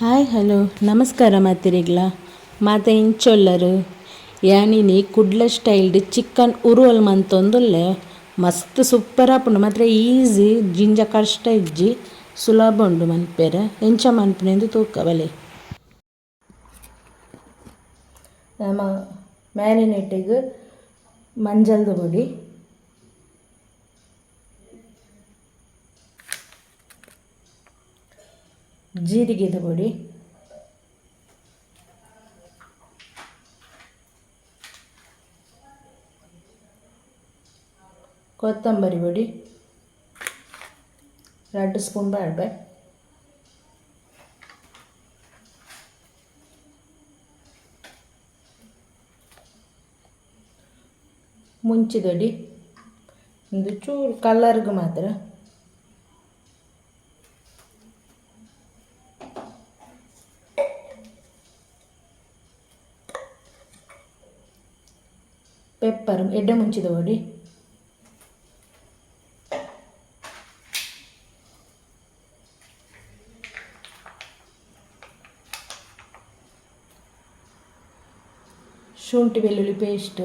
Hi, hello. ನಮಸ್ಕಾರ, ಮಾತಿರಿಗ್ಲ. ಮಾತ ಇಂಚೊಲ್ಲರು ಯಾನಿನಿ ಕುಡ್ಲ ಸ್ಟೈಲ್ಡ್ ಚಿಕನ್ ಉರುವಲ್ ಮಂತೊಂದುಲ್ಲೆ ಮಸ್ತ್ ಸೂಪರ್ ಆಪುಂಡು. ಮಾತ್ರ ಈಸಿ, ಜಿಂಜ ಕಷ್ಟ ಇಜ್ಜಿ, ಸುಲಭ ಉಂಡು ಮನ್ಪೆರೆ. ಎಂಚ ಮನ್ಪುನೆಂದು ತೂಕ ಬಲೆ. ನಮ್ಮ ಮ್ಯಾರಿನೇಟಿಗೆ ಮಂಜಲ್ದ ಪೊಡಿ. ಜೀರಿಗೆದ ಪುಡಿ. ಕೊತ್ತಂಬರಿ ಪುಡಿ. ಎರಡು ಸ್ಪೂನ್ ಬೇಡ ಮುಂಚಿದಡಿ. ಒಂದು ಚೂರು ಕಲರ್ಗೆ ಮಾತ್ರ ಪೆಪ್ಪರ್ ಎಡ್ಡೆ ಮುಂಚಿದ ಹೊಡಿ ಶುಂಠಿ ಬೆಳ್ಳುಳ್ಳಿ ಪೇಸ್ಟ್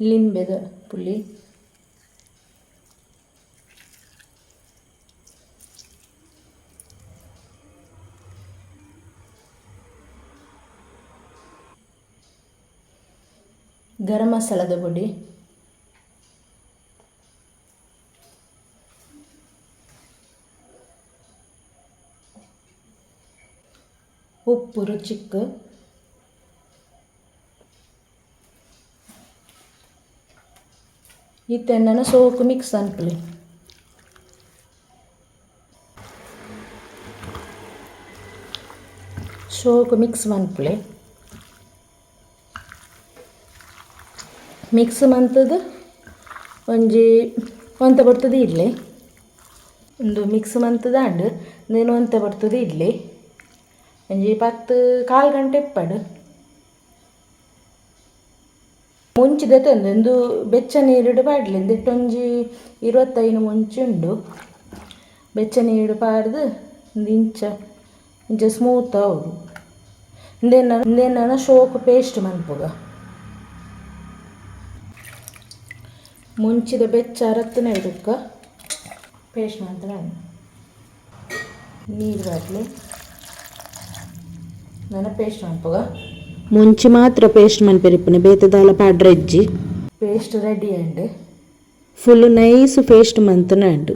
ಲಿಂಬೆದ ಪುಳಿ ಗರಂ ಮಸಾಲದ ಪುಡಿ ಉಪ್ಪು ರುಚಿಕ್ಕೆ ಇತ್ತೆಣ್ಣನ soak mix ಅನ್ಕಲಿ soak mix ಮನ್ಪುಲೆ mix ಮಂತದ್ದು ಒಂಜಿ ಒಂತ ಬರ್ತದೆ ಇಡ್ಲಿ. ಒಂದು ಮಿಕ್ಸ್ ಮಂತದ ಅಂಡ್ ನೀನು ಒಂತ ಬರ್ತದೆ ಇಡ್ಲಿ. ಒಂಜಿ ಪತ್ತು ಕಾಲು ಗಂಟೆ ಇಪ್ಪಡು ಮುಂಚಿದ ತಂದು ಒಂದು ಬೆಚ್ಚ ನೀರುಡು ಪಾಡ್ಲಿಂದ ಇಟ್ಟೊಂಜಿ ಇರುವತ್ತೈನು ಮುಂಚುಂಡು ಬೆಚ್ಚ ನೀರು ಪಾಡ್ದು ಒಂದು ಇಂಚ ಇಂಚ ಸ್ಮೂತ್ ಆವು ಇಂದೇನ ಇಂದೇನ ಶೋಕು ಪೇಸ್ಟ್ ಮನ್ಪುಗ ಮುಂಚಿದ ಬೆಚ್ಚ ರತ್ತನ ಇಡಕ್ಕ ಪೇಸ್ಟ್ ಮಾತ್ರ ನೀರು ಬಾಟ್ಲಿ ನನ್ನ ಪೇಸ್ಟ್ ಮನ್ಪುಗ ಮುಂಚೆ ಮಾತ್ರ ಪೇಸ್ಟ್ ಮನ್ಪೆರಿಪ್ಪುನೆ ಬೇತದಾಲ ಪಾಡ್ರೆ ಇಜ್ಜಿ paste ready and full nice paste ಮಂತನ ಉಂಡು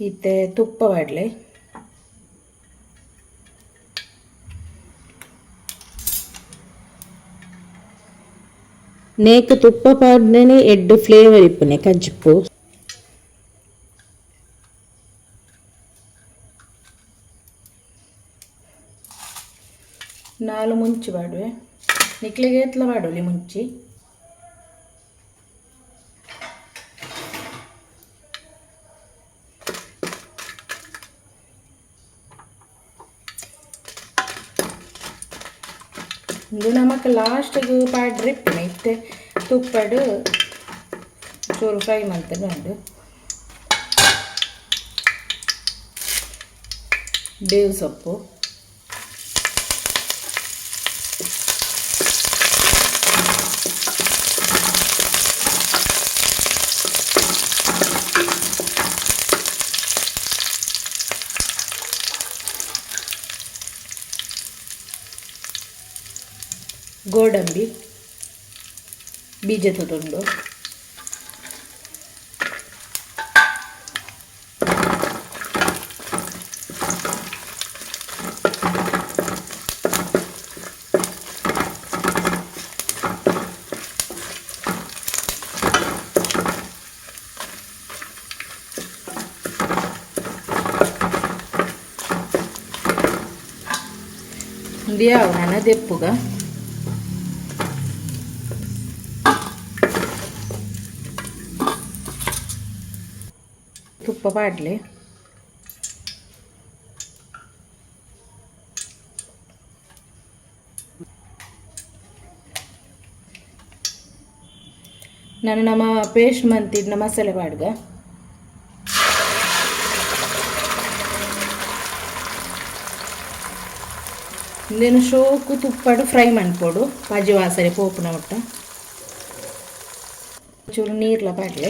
ಇತ್ತೆ ತುಪ್ಪ ಬಾಡ್ಲೆ ನೇಕ್ ತುಪ್ಪ ಪಾಡ್ನೆ ಎಡ್ಡು ಫ್ಲೇವರ್ ಇಪ್ಪುನೆ ಕಜ್ಜುಪ್ಪು ನಾಲು ಮುಂಚಿ ಬಾಡುವೆ ನಿಕ್ಲಿಗೆ ಎತ್ಲ ಬಾಡೋಲಿ ಮುಂಚಿ ಇದು ನಮಕ್ ಲಾಸ್ಟಿಗೆ ಪಾಡ್ರೆ ಇಪ್ಪುನೆ ಇತ್ತೆ ತುಪ್ಪಡು ಚೂರು ಫ್ರೈ ಮಾಡ್ತೇನೆ ಬೇವು ಸೊಪ್ಪು. ಗೋಡಂಬಿ ಬೀಜದ ತುಂಡು ndiya hana ದೆಪ್ಪುಗ ಬಾಡಲೆ ನಾನು ನಮ್ಮ ಪೇಸ್ಟ್ ಮಂತಿದ್ನ ಮಸಾಲೆ ಬಾಡ್ಗ ಇಂದೇನು ಶೋಕು ತುಪ್ಪಡು ಫ್ರೈ ಮಾಡಿಕೊಡು. ಬಾಜಿ ವಾಸರೆ ಪೋಪುನ ಒಟ್ಟ. ಚೂರು ನೀರ್ಲ ಪಾಡ್ಲೆ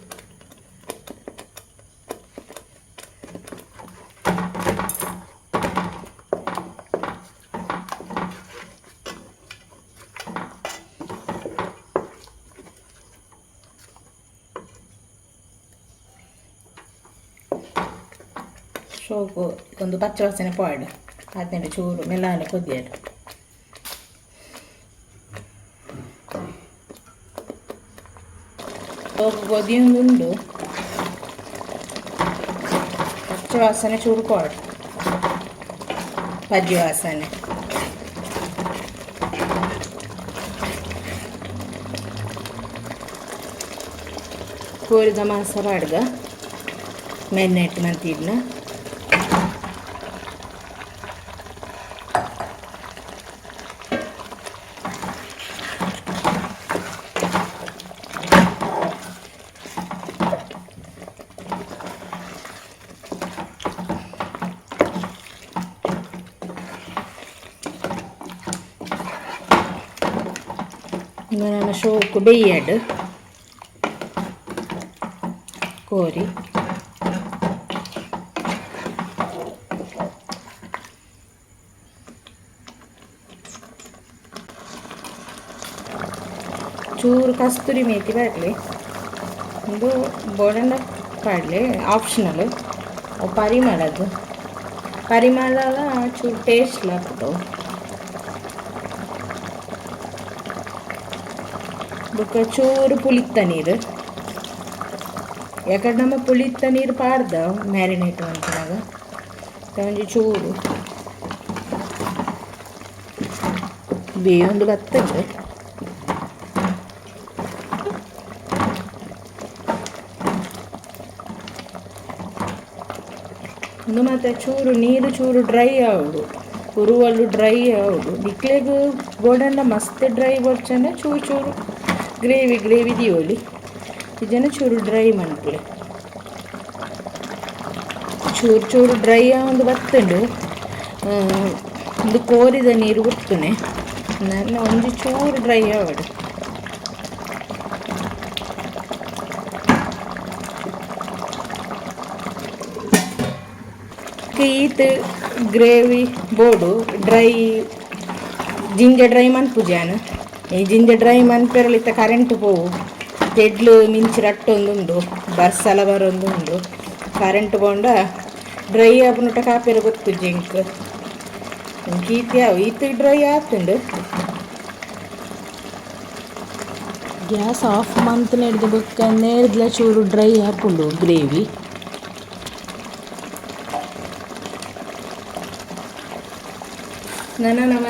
ಸೋಪು ಒಂದು ಪಚ್ಚ ವಾಸನೆ ಪಾಡು ಹದಿನೆಂಟು ಚೂರು ಮೆಲ್ಲನೆ ಕುದಿಯಡು ಸೋಪು ಕೊದಿಯೊಂದುಂಡು ಪಚ್ಚ ವಾಸನೆ ಚೂರು ಪಾಡು ಪಜ್ಜಿ ವಾಸನೆ ಕೋರಿದ ಮಾಂಸ ಪಾಡ್ಗ ಮೆನ್ನೆಟ್ಟು ಮಂತಿದ್ನ ನಾನು ಶೋಕು ಬೇಯಡ್ ಕೋರಿ ಚೂರು ಕಸ್ತೂರಿ ಮೇಥಿ ಬರಲಿ ಒಂದು ಬೋಡನ್ನ ಪಾಡಲಿ ಆಪ್ಷನಲ್ ಪರಿಮಳದ್ದು ಪರಿಮಳ ಚೂರು ಟೇಸ್ಟ್ ಆಗ್ತವೆ ಬೊಕ್ಕ ಚೂರು ಪುಳಿತ ನೀರು. ಯಾಕಂದ್ರೆ ನಮ್ಮ ಪುಳಿತ ನೀರು ಪಾಡ್ದ ಮ್ಯಾರಿನೇಟ್ ಅಂತಾಗ ಒಂಜಿ ಚೂರು ಬೇಯೊಂದು ಬತ್ತದೆ ಒಂದು ಮತ್ತೆ ಚೂರು ನೀರು, ಚೂರು ಡ್ರೈ ಆಗೋದು. ಉರುವಲು ಡ್ರೈ ಆಗೋದು. ನಿಕ್ಲೆಗ್ ಗೋಡಂಡ ಮಸ್ತ್ ಡ್ರೈ ಬರ್ಚಂಡ ಚೂರು ಚೂರು. ಗ್ರೇವಿ ಗ್ರೇವಿ ದಿಯೋಲಿ ಇದನ್ನು ಚೂರು ಡ್ರೈ ಮನ್ಪುಲೆ ಚೂರು ಚೂರು ಡ್ರೈ ಒಂದು ಬತ್ತುಂಡು. ಒಂದು ಕೋರಿದ ನೀರು ಗೊತ್ತುನೆ ನನ್ನ ಒಂದು ಚೂರು ಡ್ರೈ ಆವಡು ಈತ್ ಗ್ರೇವಿ, ಬೋಡು ಡ್ರೈ ಜಿಂಜರ್ ಡ್ರೈ ಮನ್ಪುಜಾನು ಈ ಜಿಂಜರ್ ಡ್ರೈ ಮನ್ಪೆರಲಿತ್ತ ಕರೆಂಟ್ ಪೋವು ತೆಡ್ಲು ಮಿಂಚಿ ರಟ್ಟೊಂದುಂಡು ಬರ್ಸಲ ಬರೊಂದುಂಡು ಕರೆಂಟ್ ಬೋಂಡ ಡ್ರೈ ಆಪುನುಟ ಕಾಪೆರ ಗೊತ್ತು ಜಿಂಕ್ ಕೀತಿ ಅವು ಈತ್ ಡ್ರೈ ಆತುಂಡು ಗ್ಯಾಸ್ ಆಫ್ ಮಂತ್ ನಡೆದು ಬೊಕ್ಕ ನೇರ್ದ್ಲ ಚೂರು ಡ್ರೈ ಹಾಪುಂಡು ಗ್ರೇವಿ ನನ್ನ ನಮ್ಮ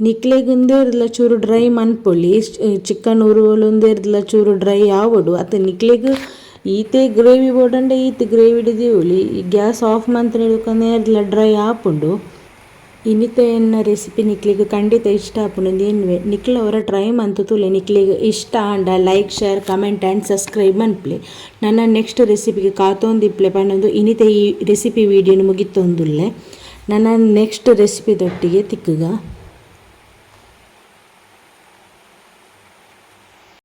ನೆನ್ಪಾಡ್ಗ ನಿಕ್ಲೆಗೊಂದೇರ್ಲ ಚೂರು ಡ್ರೈ ಮನ್ಪೊಲಿ ಚಿಕನ್ ಉರುವಲೊಂದೇರ್ಲ ಚೂರು ಡ್ರೈ ಆವಡು ಅತ್ತ ನಿಕ್ಲೆಗ್ ಈತೆ ಗ್ರೇವಿ ಬೋಡಂಡ ಈತ್ ಗ್ರೇವಿ ದಿವಲಿ ಗ್ಯಾಸ್ ಆಫ್ ಮಂತ್ ಇರ್ಲ ಡ್ರೈ ಆಪುಂಡು. ಇನ್ನಿತ ಎನ್ನ ರೆಸಿಪಿ ನಿಕ್ಲಿಗೆ ಖಂಡಿತ ಇಷ್ಟ ಆಪುಂಡು. ಏನ್ವೆ, ನಿಕ್ಲ ಅವರ ಟ್ರೈ ಮಂತು ತುಲೆ ನಿಕ್ಲಿಗೆ ಇಷ್ಟ and like share comment and subscribe ಮನ್ಪ್ಲೆ ನನ್ನ ನೆಕ್ಸ್ಟ್ ರೆಸಿಪಿಗೆ ಕಾತೊಂದಿಪ್ಲೆ ಪನ್ನೊಂದು ಇನ್ನಿತ ಈ ರೆಸಿಪಿ ವಿಡಿಯೋನು ಮುಗಿತೊಂದುಲ್ಲೆ ನನ್ನ ನೆಕ್ಸ್ಟ್ ರೆಸಿಪಿದೊಟ್ಟಿಗೆ ತಿಕ್ಕುಗ.